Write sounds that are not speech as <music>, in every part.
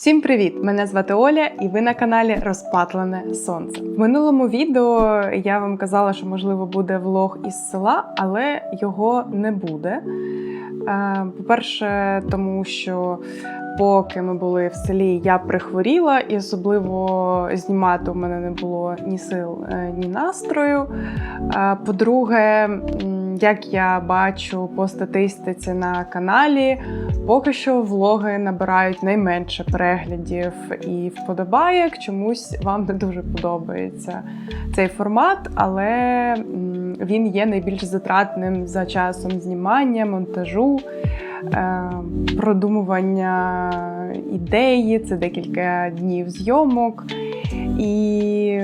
Всім привіт! Мене звати Оля, і ви на каналі Розпатлене Сонце. В минулому відео я вам казала, що можливо буде влог із села, але його не буде. Е, По-перше, тому що поки ми були в селі, я прихворіла, і особливо знімати у мене не було ні сил, е, ні настрою. Е, По-друге, як я бачу по статистиці на каналі, Поки що влоги набирають найменше переглядів і вподобаєк. Чомусь вам не дуже подобається цей формат, але він є найбільш затратним за часом знімання, монтажу, продумування ідеї. Це декілька днів зйомок. І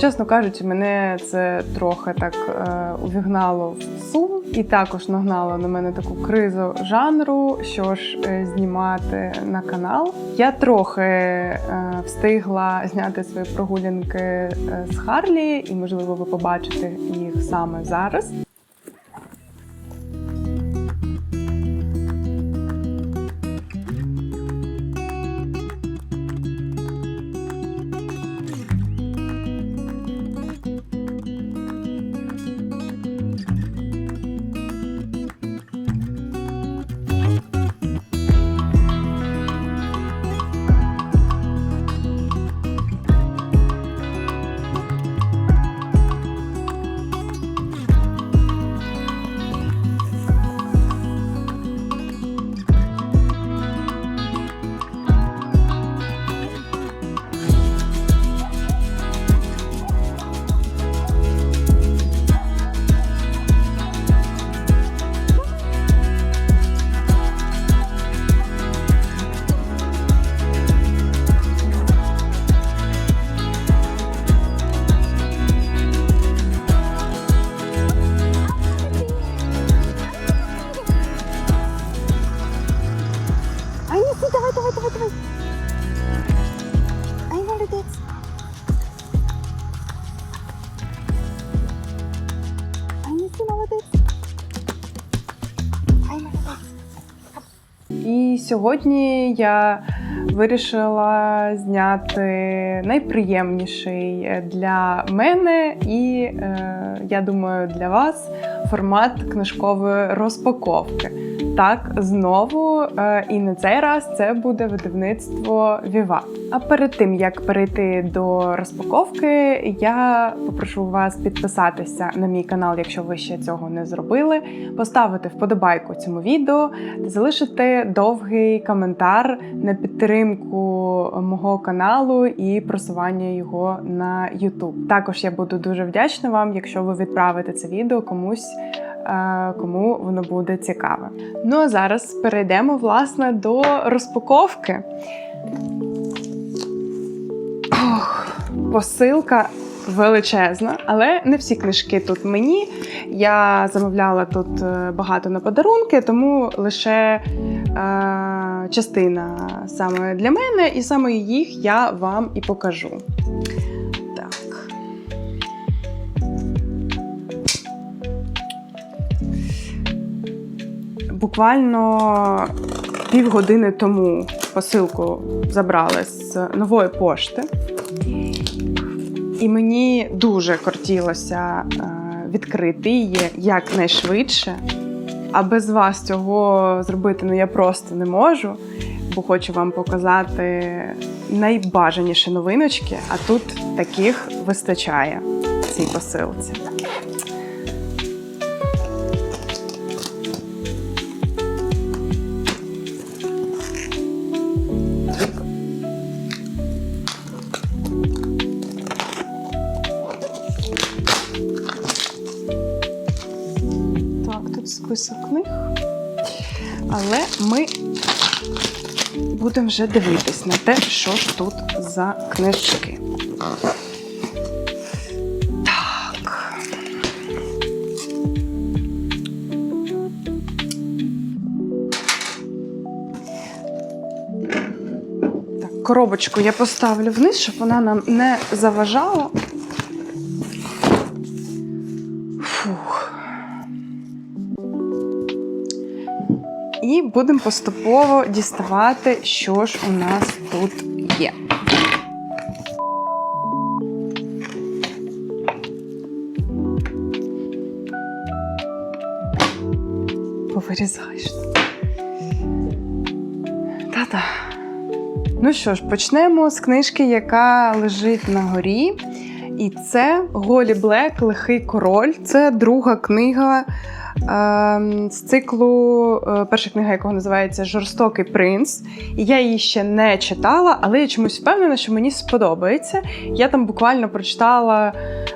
Чесно кажучи, мене це трохи так е, увігнало в сум і також нагнало на мене таку кризу жанру, що ж е, знімати на канал. Я трохи е, встигла зняти свої прогулянки е, з Харлі, і можливо ви побачите їх саме зараз. Сьогодні я вирішила зняти найприємніший для мене і, е, я думаю, для вас формат книжкової розпаковки. Так, знову, е, і на цей раз це буде видавництво Віват. А перед тим як перейти до розпаковки, я попрошу вас підписатися на мій канал, якщо ви ще цього не зробили, поставити вподобайку цьому відео та залишити довгий коментар на підтримку мого каналу і просування його на YouTube. Також я буду дуже вдячна вам, якщо ви відправите це відео комусь. Е, Кому воно буде цікаве. Ну а зараз перейдемо власне до розпаковки. Ох, посилка величезна, але не всі книжки тут мені. Я замовляла тут е, багато на подарунки, тому лише е, частина саме для мене, і саме їх я вам і покажу. Буквально півгодини тому посилку забрали з нової пошти. І мені дуже кортілося е, відкрити її якнайшвидше. А без вас цього зробити ну, я просто не можу, бо хочу вам показати найбажаніші новиночки, а тут таких вистачає в цій посилці. Будемо вже дивитись на те, що ж тут за книжки. Так. Так, коробочку я поставлю вниз, щоб вона нам не заважала. Будемо поступово діставати, що ж у нас тут є. Повирізаєш. Та-та. Ну що ж, почнемо з книжки, яка лежить на горі. І це Голі Блек Лихий король. Це друга книга з циклу, е, перша книга, якого називається Жорстокий принц. Я її ще не читала, але я чомусь впевнена, що мені сподобається. Я там буквально прочитала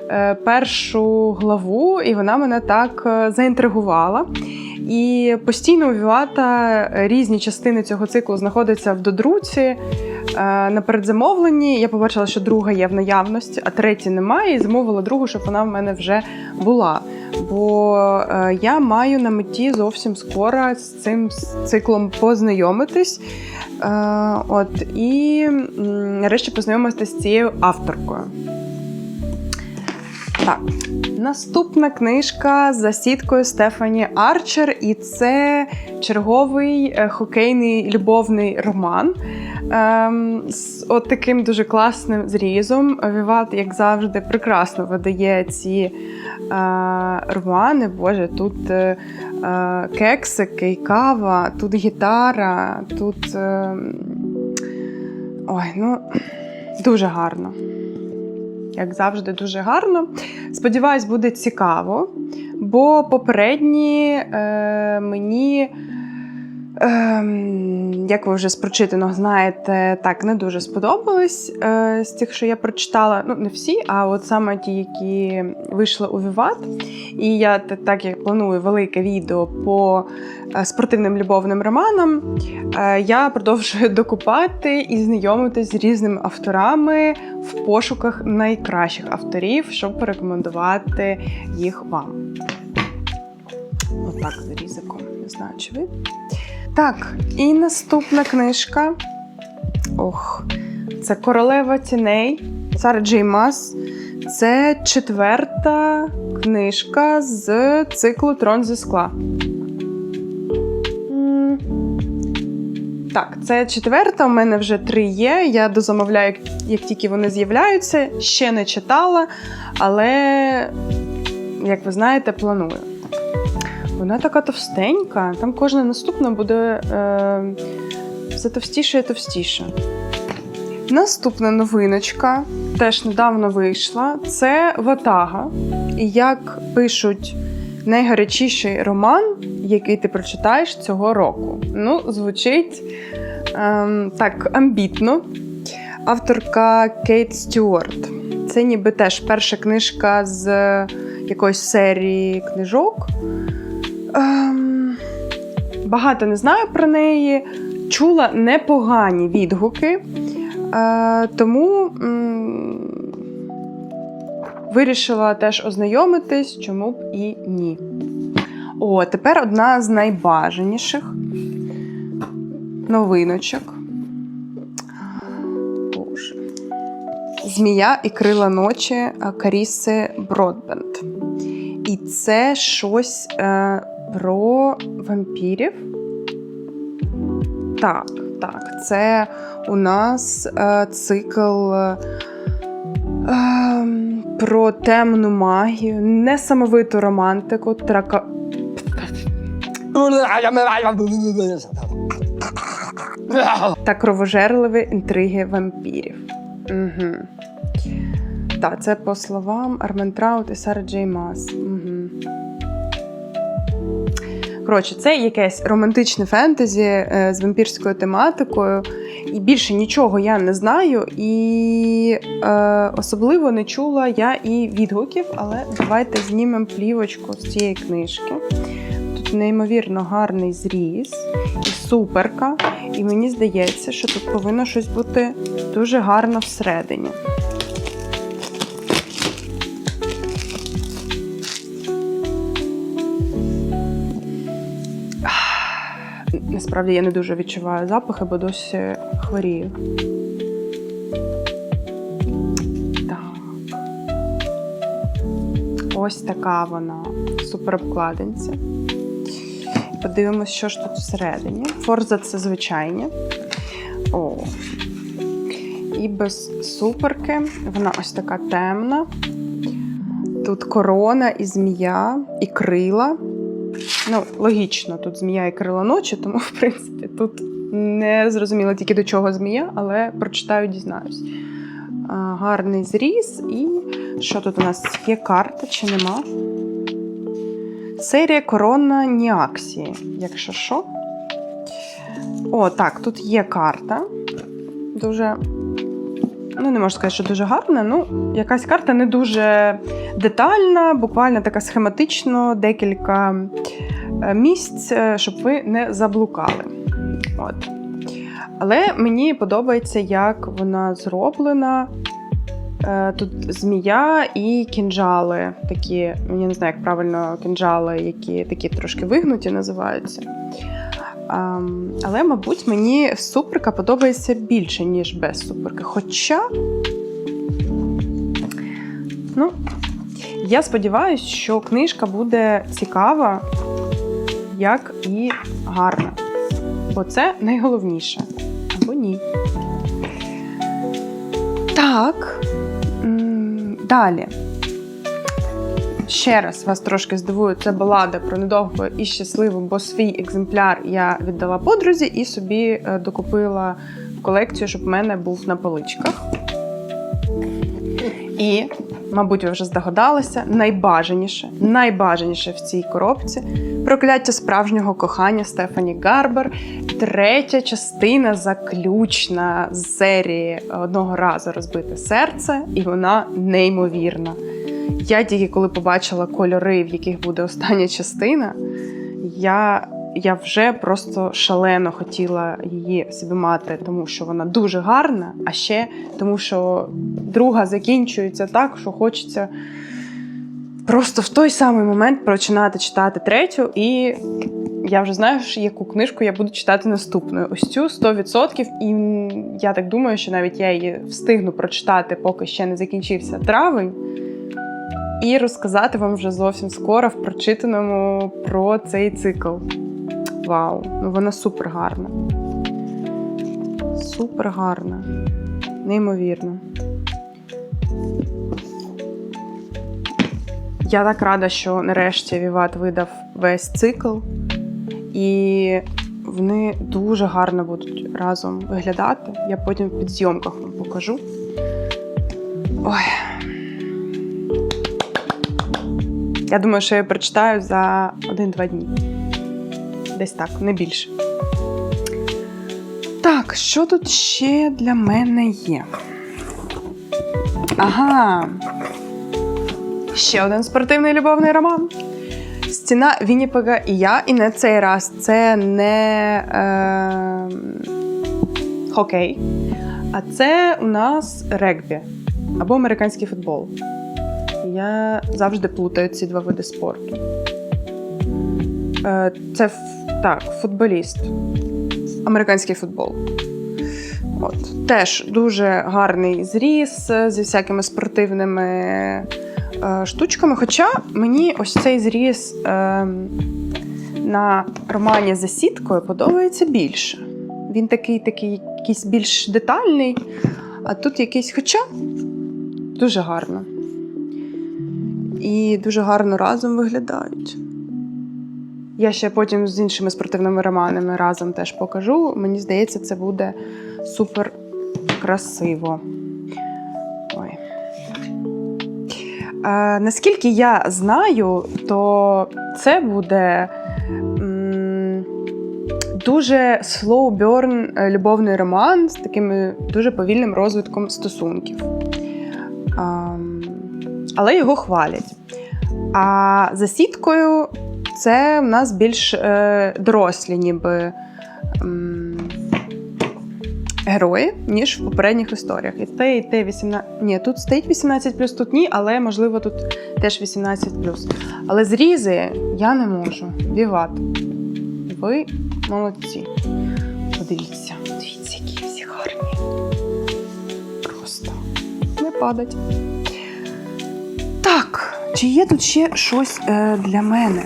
е, першу главу, і вона мене так е, заінтригувала. І постійно у різні частини цього циклу знаходяться в додруці. Е, На передзамовленні я побачила, що друга є в наявності, а третя немає, і замовила другу, щоб вона в мене вже була. Бо е, я маю на меті зовсім скоро з цим циклом познайомитись. Е, От, і нарешті познайомитися з цією авторкою. Так, наступна книжка за сіткою Стефані Арчер, і це черговий е, хокейний любовний роман. Ем, з от таким дуже класним зрізом. Віват, як завжди, прекрасно видає ці е, романи. Боже, тут е, е, кексики кава, тут гітара, тут. Е, ой, ну, дуже гарно. Як завжди, дуже гарно. Сподіваюсь, буде цікаво, бо попередні е, мені, е, як ви вже з прочитаного знаєте, так не дуже сподобались е, з тих, що я прочитала. Ну, не всі, а от саме ті, які вийшли у Віват. І я так як планую велике відео по е, спортивним любовним романам, е, я продовжую <laughs> докупати і знайомитись з різними авторами в пошуках найкращих авторів, щоб порекомендувати їх вам. Отак з різиком. Не знаю, чи ви. Так, і наступна книжка. Ох, це Королева тіней Сара Джей Мас. Це четверта книжка з циклу Трон зі скла. Так, це четверта. У мене вже три є. Я дозамовляю, як тільки вони з'являються. Ще не читала, але, як ви знаєте, планую. Вона така товстенька. Там кожна наступна буде е, все товстіше і товстіше. Наступна новиночка теж недавно вийшла. Це Ватага. І як пишуть найгарячіший роман, який ти прочитаєш цього року. Ну, звучить ем, так амбітно. Авторка Кейт Стюарт. Це ніби теж перша книжка з якоїсь серії книжок. Ем, багато не знаю про неї. Чула непогані відгуки. Е, тому м, вирішила теж ознайомитись, чому б і ні. О, тепер одна з найбажаніших новиночок. Боже. Змія і крила ночі Каріси Бродбенд. І це щось е, про вампірів. Так, так, це у нас е, цикл е, е, про темну магію, несамовиту романтику, трака... та кровожерливі інтриги вампірів. Угу. Так, це по словам Армен Траут і Сара Джей Мас. Угу. Коротше, це якесь романтичне фентезі е, з вампірською тематикою. І більше нічого я не знаю, і е, особливо не чула я і відгуків, але давайте знімемо плівочку з цієї книжки. Тут неймовірно гарний зріз і суперка. І мені здається, що тут повинно щось бути дуже гарно всередині. Насправді я не дуже відчуваю запахи, бо досі хворію. Так. Ось така вона в суперобкладинці. Подивимось, що ж тут всередині. Форза це звичайні. О. І без суперки. Вона ось така темна. Тут корона і змія, і крила. Ну, логічно, тут змія і крила ночі, тому, <laughs> в принципі, тут не зрозуміло тільки до чого змія, але прочитаю, дізнаюсь. Гарний зріз. І що тут у нас? Є карта чи нема? Серія Корона Ніаксії, якщо що. О, так, тут є карта. Дуже. Ну, не можу сказати, що дуже гарна. Ну, якась карта не дуже детальна, буквально така схематично, декілька е, місць, е, щоб ви не заблукали. От. Але мені подобається, як вона зроблена. Е, Тут змія і кінжали, такі, я не знаю, як правильно кінжали, які такі трошки вигнуті називаються. Але, мабуть, мені суперка подобається більше, ніж без суперки. Хоча, ну, я сподіваюся, що книжка буде цікава, як і гарна. Бо це найголовніше. Або ні. Так. Далі. Ще раз вас трошки здивую, це балада про недовго і щасливу, бо свій екземпляр я віддала подрузі і собі е, докупила колекцію, щоб в мене був на поличках. І, мабуть, ви вже здогадалися, найбажаніше, найбажаніше в цій коробці прокляття справжнього кохання Стефані Гарбер. Третя частина заключна з серії одного разу розбите серце, і вона неймовірна. Я тільки коли побачила кольори, в яких буде остання частина, я, я вже просто шалено хотіла її собі мати, тому що вона дуже гарна, а ще тому, що друга закінчується так, що хочеться просто в той самий момент починати читати третю, і я вже знаю, яку книжку я буду читати наступною. Ось цю 100%. І я так думаю, що навіть я її встигну прочитати, поки ще не закінчився травень. І розказати вам вже зовсім скоро в прочитаному про цей цикл. Вау! Ну вона супер гарна. Супер гарна. Неймовірно. Я так рада, що нарешті Віват видав весь цикл, і вони дуже гарно будуть разом виглядати. Я потім в підзйомках вам покажу. Ой. Я думаю, що я прочитаю за один-два дні. Десь так, не більше. Так, що тут ще для мене є? Ага. Ще один спортивний любовний роман. Стіна Вінніпега і я, і не цей раз. Це не е, хокей, а це у нас регбі або американський футбол. Я завжди плутаю ці два види спорту. Е, це так, футболіст. Американський футбол. От. Теж дуже гарний зріз е, зі всякими спортивними е, штучками. Хоча мені ось цей зріз е, на романі за сіткою подобається більше. Він такий, такий якийсь більш детальний, а тут якийсь, хоча дуже гарно. І дуже гарно разом виглядають. Я ще потім з іншими спортивними романами разом теж покажу. Мені здається, це буде супер красиво. Ой. Е, наскільки я знаю, то це буде м, дуже slow burn е, любовний роман з таким дуже повільним розвитком стосунків. Але його хвалять. А за сіткою це в нас більш е, дорослі, ніби герої, ніж в попередніх історіях. І те, і те 18... Ні, тут стоїть 18 тут ні, але можливо тут теж 18 Але зрізи я не можу. Віват. Ви молодці. Подивіться, дивіться, які всі гарні. Просто не падать. Чи є тут ще щось е, для мене?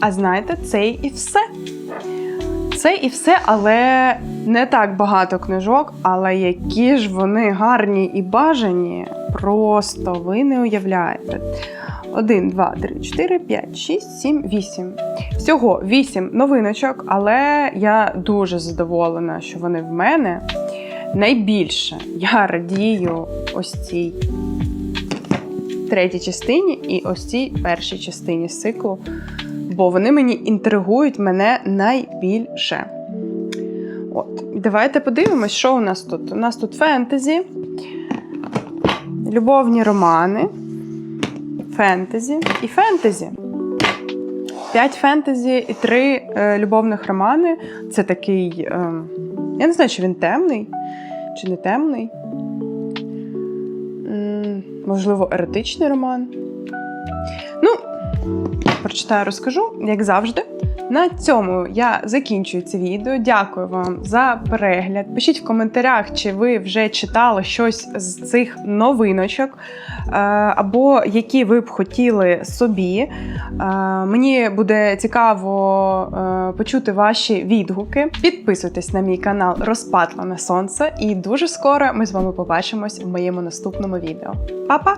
А знаєте, це і все. Це і все, але не так багато книжок, але які ж вони гарні і бажані, просто ви не уявляєте. 1, 2, 3, 4, 5, 6, 7, 8. Всього вісім новиночок, але я дуже задоволена, що вони в мене. Найбільше я радію ось цій третій частині і ось цій першій частині циклу, бо вони мені інтригують мене найбільше. От, давайте подивимось, що у нас тут. У нас тут фентезі, любовні романи, фентезі і фентезі. П'ять фентезі і три е, любовних романи. Це такий. Е, я не знаю, чи він темний, чи не темний. Можливо, еротичний роман. Ну, прочитаю, розкажу, як завжди. На цьому я закінчую це відео. Дякую вам за перегляд. Пишіть в коментарях, чи ви вже читали щось з цих новиночок, е, або які ви б хотіли собі. Е, Мені буде цікаво е, почути ваші відгуки. Підписуйтесь на мій канал Розпатлене Сонце, і дуже скоро ми з вами побачимось в моєму наступному відео. Па-па!